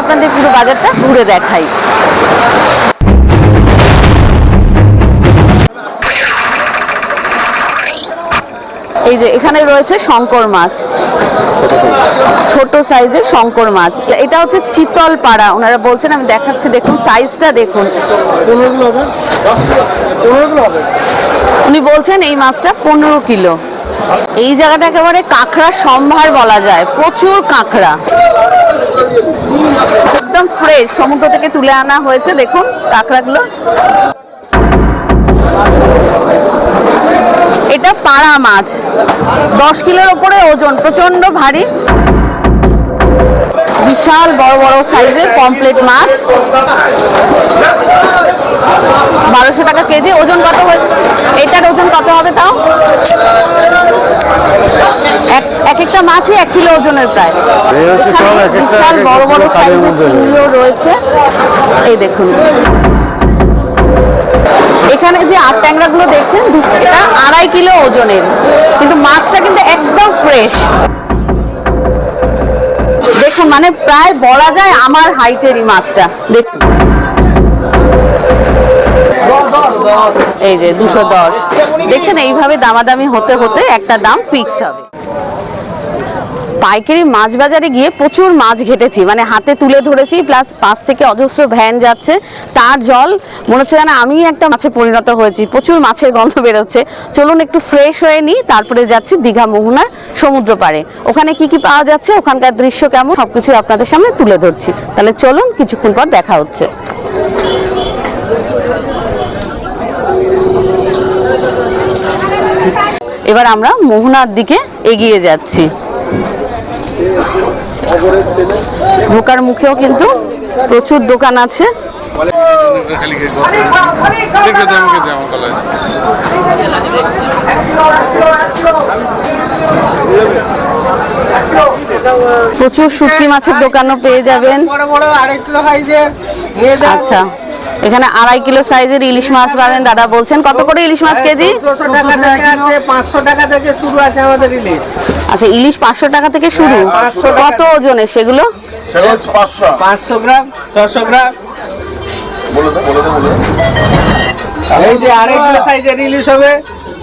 আপনাদের পুরো বাজারটা ঘুরে দেখাই। এই যে এখানে রয়েছে শঙ্কর মাছ। ছোট সাইজের শঙ্কর মাছ। এটা হচ্ছে চিতল পাড়া ওনারা বলছেন আমি দেখাচ্ছি দেখুন সাইজটা দেখুন। উনি বলছেন এই মাছটা পনেরো কিলো। এই জায়গাটা একেবারে কাঁকড়া সম্ভার বলা যায়, প্রচুর কাঁকড়া। একদম ফ্রেশ সমুদ্র থেকে তুলে আনা হয়েছে, দেখুন কাঁকড়াগুলো। এটা পাড়া মাছ, দশ কিলোর ওপরে ওজন প্রচণ্ড ভারী। বিশাল বড় বড় সাইজের পমপ্লেট মাছ। বারোশো টাকা কেজি ওজন কত এটার ওজন কত হবে তাও? এক এক একটা মাছই এক কিলো ওজনের প্রায়। বিশাল বড় বড় সাইজের চিংড়িও রয়েছে। এই দেখুন। এখানে যে আট ট্যাংরাগুলো দেখছেন এটা আড়াই কিলো ওজনের। কিন্তু মাছটা কিন্তু একদম ফ্রেশ দেখুন মানে প্রায় বলা যায় আমার হাইটেরই মাছটা। দেখুন। এই যে দুশো দশ। দেখছেন, এইভাবে দামাদামি হতে হতে একটা দাম ফিক্সড হবে। পাইকারি মাছ বাজারে গিয়ে প্রচুর মাছ ঘেটেছি মানে হাতে তুলে ধরেছি প্লাস পাশ থেকে অজস্র ভ্যান যাচ্ছে। তার জল, মনে হচ্ছে যেন আমি একটা মাছে পরিণত হয়েছি, প্রচুর মাছের গন্ধ বেরোচ্ছে। চলুন একটু ফ্রেশ হয়ে নিই, তারপরে যাচ্ছি দীঘা মোহনার সমুদ্র পাড়ে। ওখানে কি কি পাওয়া যাচ্ছে, ওখানকার দৃশ্য কেমন, সবকিছু আপনাদের সামনে তুলে ধরছি। তাহলে চলুন, কিছুক্ষণ পর দেখা হচ্ছে। এবার আমরা মোহনার দিকে এগিয়ে যাচ্ছি। ঢোকার মুখেও কিন্তু প্রচুর দোকান আছে। প্রচুর শুটকি মাছের দোকানও পেয়ে যাবেন। বড় বড় আড়াই কিলো সাইজের মেয়েদের আচ্ছা। এখানে আড়াই কিলো সাইজের ইলিশ মাছ পাবেন দাদা বলছেন। কত করে ইলিশ মাছ কেজি? দুশো টাকা থেকে আছে পাঁচশো টাকা থেকে শুরু আছে আমাদের ইলিশ। আচ্ছা ইলিশ পাঁচশো টাকা থেকে শুরু? হ্যাঁ, 500 টাকা। কত ওজনের সেগুলো? পাঁচশো। পাঁচশো গ্রাম ছশো গ্রাম। এই যে আড়াই কিলো সাইজের ইলিশ হবে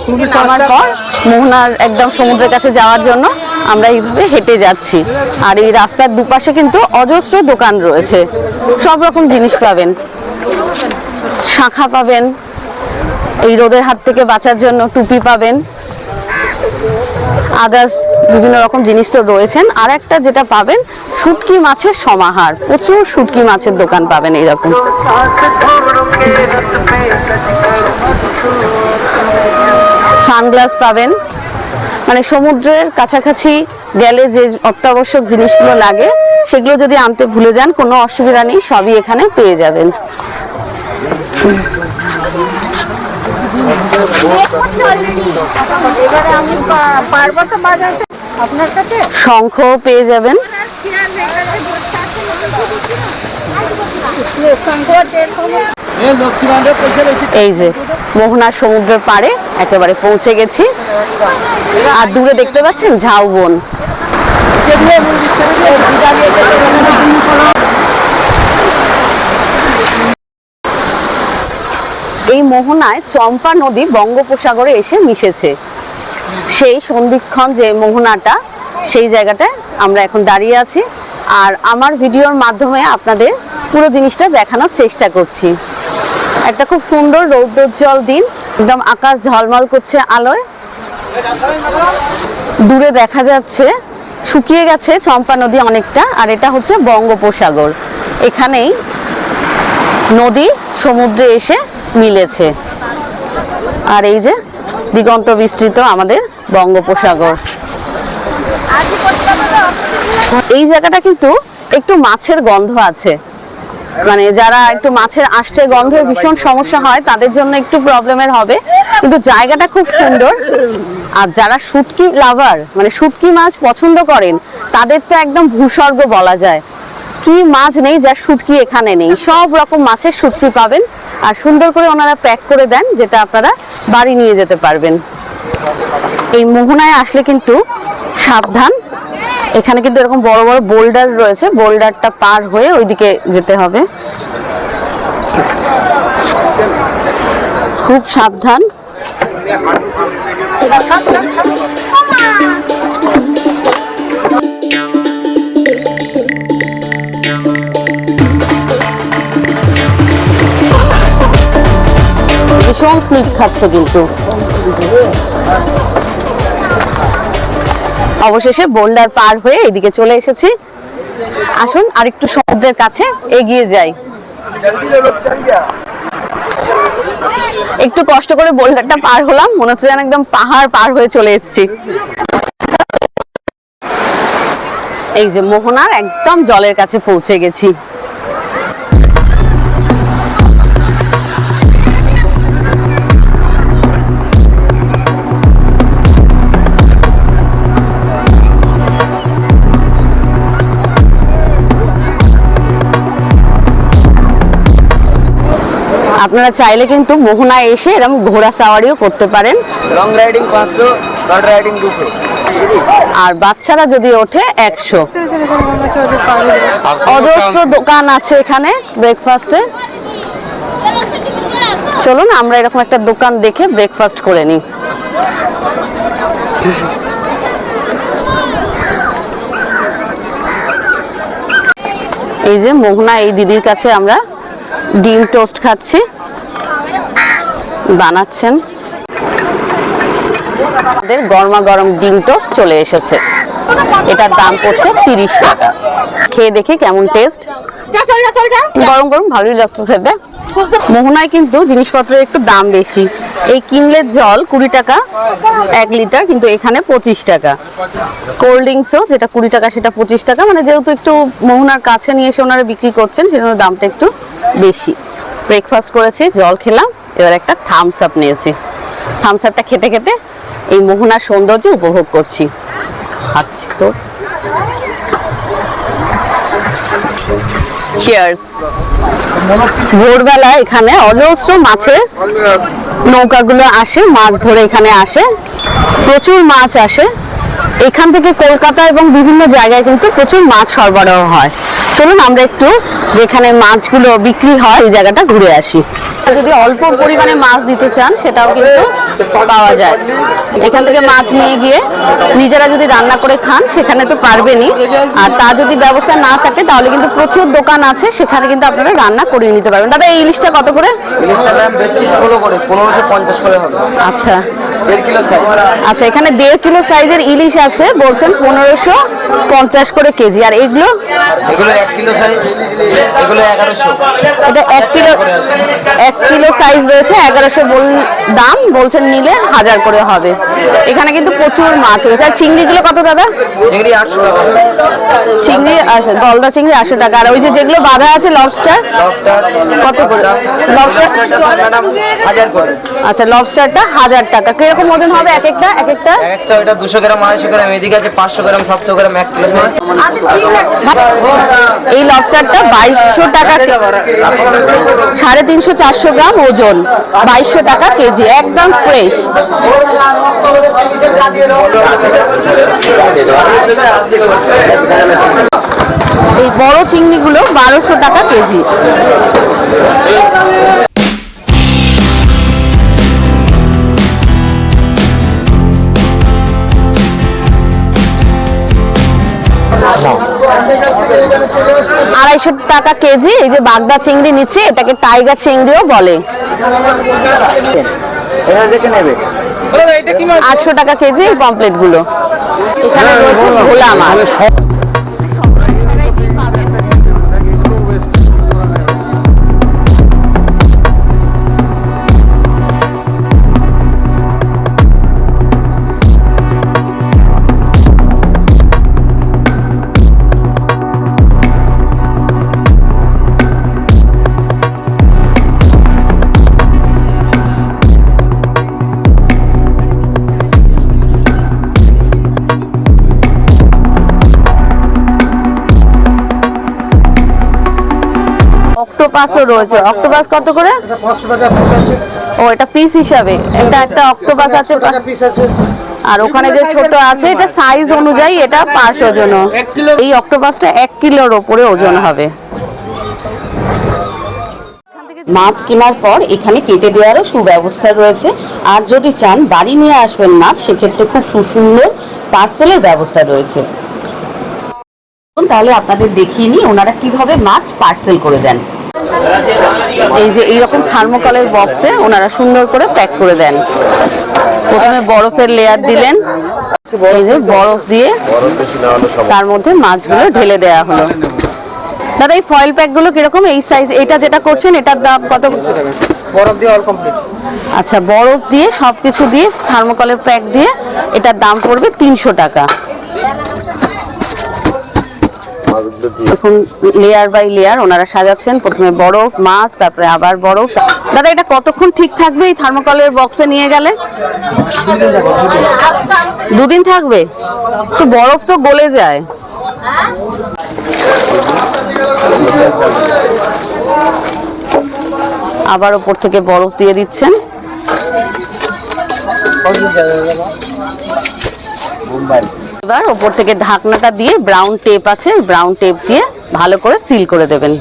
খুবই নামার পর মোহনার একদম সমুদ্রের কাছে যাওয়ার জন্য আমরা এইভাবে হেঁটে যাচ্ছি। আর এই রাস্তার দুপাশে কিন্তু অজস্র দোকান রয়েছে। সব রকম জিনিস পাবেন। শাখা পাবেন। এই রোদের হাত থেকে বাঁচার জন্য টুপি পাবেন। আদার্স বিভিন্ন রকম জিনিস তো রয়েছেন। আর একটা যেটা পাবেন, শুটকি মাছের সমাহার। প্রচুর শুটকি মাছের দোকান পাবেন এইরকম। সানগ্লাস পাবেন। মানে সমুদ্রের কাছাকাছি গেলে যে অত্যাবশ্যক জিনিসগুলো লাগে সেগুলো যদি আনতে ভুলে যান, কোনো অসুবিধা নেই, সবই এখানে পেয়ে যাবেন। শঙ্খও পেয়ে যাবেন। এই যে, মোহনার সমুদ্রের পাড়ে একেবারে পৌঁছে গেছি। আর দূরে দেখতে পাচ্ছেন ঝাউবন। এই মোহনায় চম্পা নদী বঙ্গোপসাগরে এসে মিশেছে। সেই সন্ধিক্ষণ যে মোহনাটা, সেই জায়গাটায় আমরা এখন দাঁড়িয়ে আছি। আর আমার ভিডিওর মাধ্যমে আপনাদের পুরো জিনিসটা দেখানোর চেষ্টা করছি। একটা খুব সুন্দর রৌদ্রোজ্জ্বল দিন, একদম আকাশ ঝলমল করছে আলোয়। দূরে দেখা যাচ্ছে শুকিয়ে গেছে চম্পা নদী অনেকটা, আর এটা হচ্ছে বঙ্গোপসাগর। এখানেই নদী সমুদ্রে এসে মিলেছে। আর এই যে দিগন্ত বিস্তৃত আমাদের বঙ্গোপসাগর। এই জায়গাটা কিন্তু একটু মাছের গন্ধ আছে। মানে যারা একটু মাছের আষ্টে গন্ধের ভীষণ সমস্যা হয়, তাদের জন্য একটু প্রবলেমের হবে। কিন্তু জায়গাটা খুব সুন্দর। আর যারা শুটকি লাভার মানে শুটকি মাছ পছন্দ করেন, তাদের তো একদম ভূস্বর্গ বলা যায়। কি মাছ নেই যা শুটকি এখানে নেই। সব রকম মাছের শুটকি পাবেন আর সুন্দর করে ওনারা প্যাক করে দেন, যেটা আপনারা বাড়ি নিয়ে যেতে পারবেন। এই মোহনায় আসলে কিন্তু সাবধান। এখানে কিন্তু এরকম বড় বড় বোল্ডার রয়েছে, বোল্ডারটা পার হয়ে ওইদিকে যেতে হবে। খুব সাবধান। ভীষণ স্লিপ খাচ্ছে কিন্তু। অবশেষে বোল্ডার পার হয়ে এদিকে চলে এসেছি। আসুন আরেকটু সমুদ্রের কাছে এগিয়ে যাই। একটু কষ্ট করে বোল্ডারটা পার হলাম, মনে হচ্ছে যেন একদম পাহাড় পার হয়ে চলে এসেছি। এই যে মোহনার একদম জলের কাছে পৌঁছে গেছি। আপনারা চাইলে কিন্তু মোহনায় এসে এরকম ঘোড়া সাওয়ারিও করতে পারেন। লং রাইডিং পাঁচশো শর্ট রাইডিং দুশো। আর বাচ্চারা যদি ওঠে একশো। অজস্র দোকান আছে এখানে ব্রেকফাস্টে চলুন আমরা এরকম একটা দোকান দেখে ব্রেকফাস্ট করে নিই। এই যে মোহনা এই দিদির কাছে আমরা ডিম টোস্ট খাচ্ছি। বানাচ্ছেন। আমাদের গরমা গরম ডিম টোস্ট চলে এসেছে। এটার দাম পড়ছে তিরিশ টাকা। খেয়ে দেখি কেমন টেস্ট গরম গরম ভালোই লাগছে খেতে। মোহনায় কিন্তু জিনিসপত্রের একটু দাম বেশি। এই কিনলে জল কুড়ি টাকা, এক লিটার, কিন্তু এখানে পঁচিশ টাকা। কোল্ড ড্রিঙ্কসও যেটা কুড়ি টাকা, সেটা পঁচিশ টাকা। মানে যেহেতু একটু মোহনার কাছে নিয়ে এসে ওনারা বিক্রি করছেন, সেজন্য দামটা একটু বেশি। ব্রেকফাস্ট করেছি, জল খেলাম, এবার একটা থামস আপ নিয়েছি। থামস আপটা খেতে খেতে এই মোহনার সৌন্দর্য উপভোগ করছি। খাচ্ছি তো। চিয়ার্স ভোরবেলা এখানে অজস্র মাছে নৌকাগুলো আসে মাছ ধরে এখানে আসে। প্রচুর মাছ আসে। এখান থেকে কলকাতা এবং বিভিন্ন জায়গায় কিন্তু প্রচুর মাছ সরবরাহ হয়। চলুন আমরা একটু যেখানে মাছগুলো বিক্রি হয় এই জায়গাটা ঘুরে আসি। যদি অল্প পরিমাণে মাছ দিতে চান সেটাও কিন্তু পাওয়া যায়। এখান থেকে মাছ নিয়ে গিয়ে নিজেরা যদি রান্না করে খান সেখানে তো পারবেনই। আর তা যদি ব্যবস্থা না থাকে তাহলে কিন্তু প্রচুর দোকান আছে সেখানে কিন্তু আপনারা রান্না করিয়ে নিতে পারবেন। দাদা এই ইলিশটা কত করে? ইলিশটা দাম বেচছি ষোলো করে পনেরোশো পঞ্চাশ করে হবে। আচ্ছা। আচ্ছা এখানে দেড় কিলো সাইজের ইলিশ আছে বলছেন পনেরোশো পঞ্চাশ করে কেজি। আর এগুলো? এগুলো এক কিলো সাইজ এগুলো এগারোশো। এটা এক কিলো এক কিলো সাইজ রয়েছে এগারোশো বল দাম বলছেন নিলে হাজার করে হবে। এখানে কিন্তু প্রচুর মাছ রয়েছে। আর চিংড়িগুলো কত দাদা? চিংড়ি আটশো টাকা। চিংড়ি গলদা চিংড়ি আশি টাকা। আর ওই যে যেগুলো বাঁধা আছে লবস্টার লবস্টার কত করে? লবস্টার হাজার করে। আচ্ছা লবস্টারটা হাজার টাকা। কীরকম ওজন হবে এক একটা এক একটা? এক একটা ওটা দুশো গ্রাম আড়াইশো গ্রাম এদিকে আছে পাঁচশো গ্রাম সাতশো গ্রাম এক কিলো সাইজ এই লবস্টারটা বাইশশো টাকা সাড়ে তিনশো চারশো গ্রাম ওজন বাইশশো টাকা কেজি একদম ফ্রেশ এই বড় চিংড়িগুলো বারোশো টাকা কেজি। আড়াইশো টাকা কেজি এই যে বাগদা চিংড়ি নিচ্ছে এটাকে টাইগার চিংড়িও বলে। আটশো টাকা কেজি এই পমপ্লেটগুলো এখানে রয়েছে ভোলা মাছ। অক্টোপাসও রয়েছে অক্টোপাস কত করে? ও এটা পিস হিসাবে। এটা একটা অক্টোপাস আছে টাকা পিস আছে। আর ওখানে যে ছোট আছে এটা সাইজ অনুযায়ী এটা পাঁচ ওজন। এই অক্টোপাসটা এক কিলোর ওপরে ওজন হবে। মাছ কেনার পর এখানে কেটে দেওয়ারও সুব্যবস্থা রয়েছে। আর যদি চান বাড়ি নিয়ে আসবেন মাছ সেক্ষেত্রে খুব সুসুন্দর পার্সেলের ব্যবস্থা রয়েছে। তাহলে আপনাদের দেখিয়ে নিই ওনারা কীভাবে মাছ পার্সেল করে দেন। এই যে এইরকম থার্মোকলের বক্সে ওনারা সুন্দর করে প্যাক করে দেন। প্রথমে বরফের লেয়ার দিলেন। এই যে বরফ দিয়ে তার মধ্যে মাছগুলো ঢেলে দেওয়া হলো। দাদা এই ফয়েল প্যাকগুলো কীরকম? এই সাইজ এটা যেটা করছেন এটার দাম কত? বরফ দিয়ে অল কমপ্লিট আচ্ছা বরফ দিয়ে সবকিছু দিয়ে থার্মোকলের প্যাক দিয়ে এটার দাম পড়বে তিনশো টাকা। দেখুন লেয়ার বাই লেয়ার ওনারা সাজাচ্ছেন। প্রথমে বরফ মাছ তারপরে আবার বরফ। দাদা এটা কতক্ষণ ঠিক থাকবে এই থার্মোকলের বক্সে নিয়ে গেলে? দুদিন থাকবে? তো বরফ তো গলে যায়। আবার ওপর থেকে বরফ দিয়ে দিচ্ছেন। এবার ওপর থেকে ঢাকনাটা দিয়ে ব্রাউন টেপ আছে ব্রাউন টেপ দিয়ে ভালো করে সিল করে দেবেন।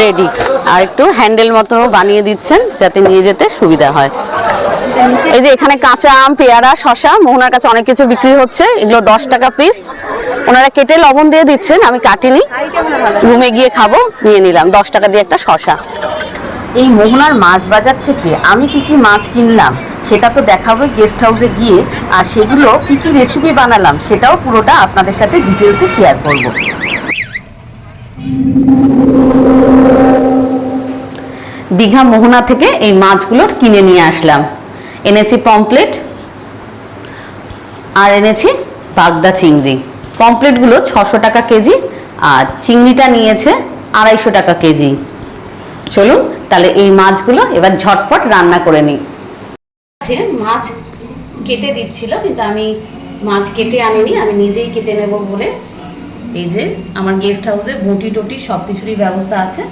রেডি আর একটু হ্যান্ডেল মতো বানিয়ে দিচ্ছেন, যাতে নিয়ে যেতে সুবিধা হয়। এই যে এখানে কাঁচা আম, পেয়ারা শশা মোহনার কাছে অনেক কিছু বিক্রি হচ্ছে। এগুলো দশ টাকা পিস ওনারা কেটে লবণ দিয়ে দিচ্ছেন, আমি কাটিনি। রুমে গিয়ে খাব, নিয়ে নিলাম। দশ টাকা দিয়ে একটা শশা এই মোহনার মাছ বাজার থেকে আমি কি কি মাছ কিনলাম, সেটা তো দেখাবো গেস্ট হাউসে গিয়ে। আর সেগুলো কি কি রেসিপি বানালাম, সেটাও পুরোটা আপনাদের সাথে ডিটেলসে শেয়ার করব। দীঘা মোহনা থেকে এই মাছগুলো কিনে নিয়ে আসলাম। এনেছি পমপ্লেট আর এনেছি বাগদা চিংড়ি। পমপ্লেটগুলো ছশো টাকা কেজি আর চিংড়িটা নিয়েছে আড়াইশো টাকা কেজি। চলুন তাহলে এই মাছগুলো এবার ঝটপট রান্না করে নিই। মাছ কেটে দিচ্ছিল, কিন্তু আমি মাছ কেটে আনিনি, আমি নিজেই কেটে নেব বলে। এই যে আমার গেস্ট হাউসে বটি টটি সব কিছুরই ব্যবস্থা আছে,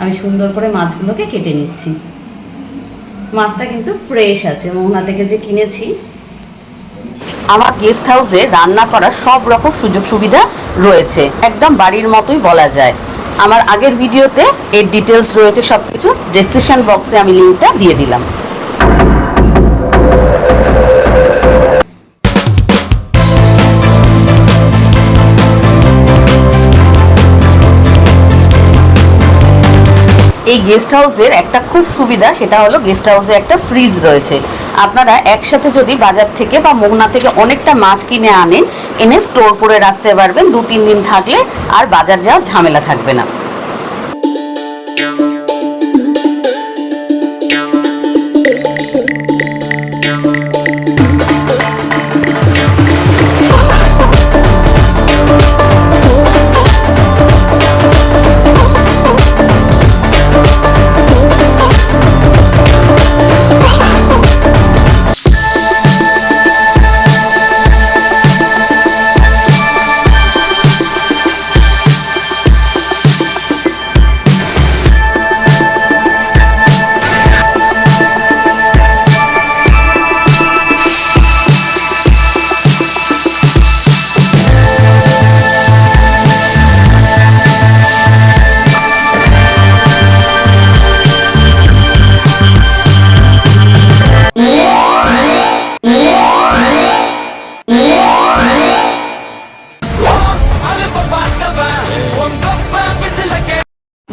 আমি সুন্দর করে মাছগুলোকে কেটে নিচ্ছি। মাছটা কিন্তু ফ্রেশ আছে, মোহনা থেকে যে কিনেছি। আমার গেস্ট হাউসে রান্না করার সব রকম সুযোগ সুবিধা রয়েছে, একদম বাড়ির মতোই বলা যায়। আমার আগের ভিডিওতে এর ডিটেলস রয়েছে সব কিছু ডেসক্রিপশন বক্সে আমি লিঙ্কটা দিয়ে দিলাম। এই গেস্ট হাউসের একটা খুব সুবিধা, সেটা হলো গেস্ট হাউসে একটা ফ্রিজ রয়েছে। আপনারা একসাথে যদি বাজার থেকে বা মোহনা থেকে অনেকটা মাছ কিনে আনেন এনে স্টোর করে রাখতে পারবেন। দু তিন দিন থাকলে আর বাজার যাওয়ার ঝামেলা থাকবে না।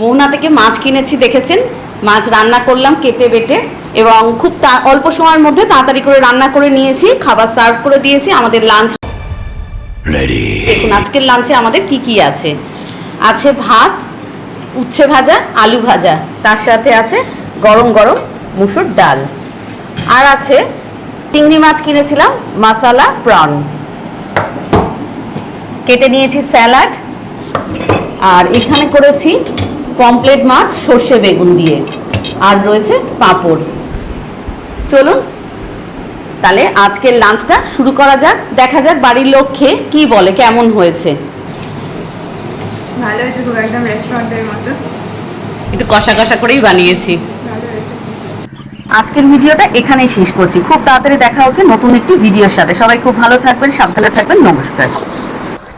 মোহনা থেকে মাছ কিনেছি দেখেছেন? মাছ রান্না করলাম কেটে বেটে এবং খুব অল্প সময়ের মধ্যে তাড়াতাড়ি করে রান্না করে নিয়েছি খাবার সার্ভ করে দিয়েছি আমাদের লাঞ্চ দেখুন আজকের লাঞ্চে আমাদের কি কি আছে? আছে ভাত উচ্ছে ভাজা আলু ভাজা তার সাথে আছে গরম গরম মুসুর ডাল। আর আছে চিংড়ি মাছ কিনেছিলাম মাসালা প্রন কেটে নিয়েছি স্যালাড। আর এখানে করেছি পমপ্লেট মাছ সর্ষে বেগুন দিয়ে। আর রয়েছে পাঁপড়। চলুন তাহলে আজকের লাঞ্চটা শুরু করা যাক। দেখা যাক বাড়ির লোক খেয়ে কি বলে কেমন হয়েছে। ভালো হয়েছে খুব একদম রেস্টুরেন্টের মতো। একটু কষা কষা করেই বানিয়েছি। আজকের ভিডিওটা এখানেই শেষ করছি। খুব তাড়াতাড়ি দেখা হচ্ছে নতুন একটি ভিডিওর সাথে। সবাই খুব ভালো থাকবেন সাবধানে থাকবেন। নমস্কার।